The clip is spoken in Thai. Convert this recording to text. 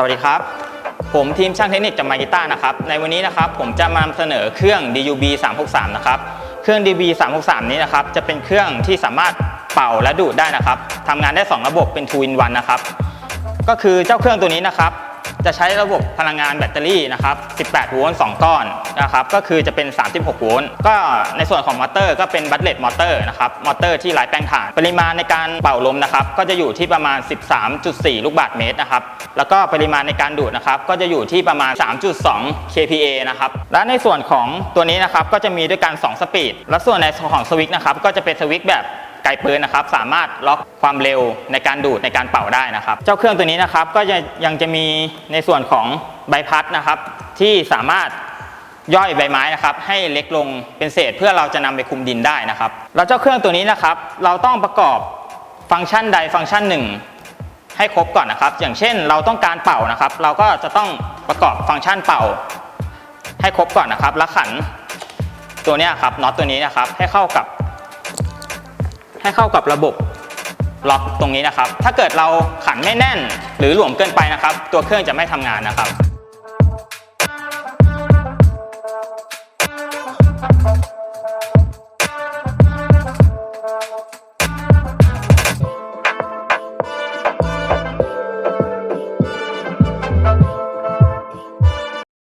สวัสดีครับ ผมทีมช่างเทคนิคจากมากิต้านะครับ ในวันนี้นะครับผมจะมาเสนอเครื่อง DUB 363นะครับเครื่อง DUB 363นี้นะครับจะเป็นเครื่องที่สามารถเป่าและดูดได้นะครับทำงานได้ 2 ระบบเป็น 2 in 1นะครับก็คือเจ้าเครื่องตัวนี้นะครับ จะใช้ระบบพลังงานแบตเตอรี่นะครับ 18 โวลต์ 2 ก้อนนะครับ ก็คือจะเป็น 36 โวลต์ ก็ในส่วนของมอเตอร์ก็เป็นบัตเลตมอเตอร์นะครับ มอเตอร์ที่ไร้แป้งถ่าน ปริมาณในการเป่าลมนะครับ ก็จะอยู่ที่ประมาณ 13.4 ลูกบาศก์เมตรนะครับ แล้วก็ปริมาณในการดูดนะครับ ก็จะอยู่ที่ประมาณ 3.2 kPa นะครับ และในส่วนของตัวนี้นะครับ ก็จะมีด้วยกัน 2 สปีด และส่วนในส่วนของสวิตช์นะครับ ก็จะเป็นสวิตช์แบบ ไกลปืนนะครับสามารถล็อกความเร็วในการดูดในการเป่าได้นะครับ เจ้าเครื่องตัวนี้นะครับก็จะยังจะมีในส่วนของใบพัดนะครับ ที่สามารถย่อยใบไม้นะครับให้เล็กลงเป็นเศษเพื่อเราจะนำไปคุมดินได้นะครับ แล้วเจ้าเครื่องตัวนี้นะครับ เราต้องประกอบฟังก์ชันใดฟังก์ชันหนึ่ง ให้ครบก่อนนะครับ อย่างเช่นเราต้องการเป่านะครับ เราก็จะต้องประกอบฟังก์ชันเป่า ให้ครบก่อนนะครับแล้วขันตัวนี้ครับน็อตตัวนี้นะครับให้เข้ากับ ให้เข้ากับระบบล็อกตรงนี้นะครับ ถ้าเกิดเราขันไม่แน่น หรือหลวมเกินไปนะครับ ตัวเครื่องจะไม่ทำงานนะครับ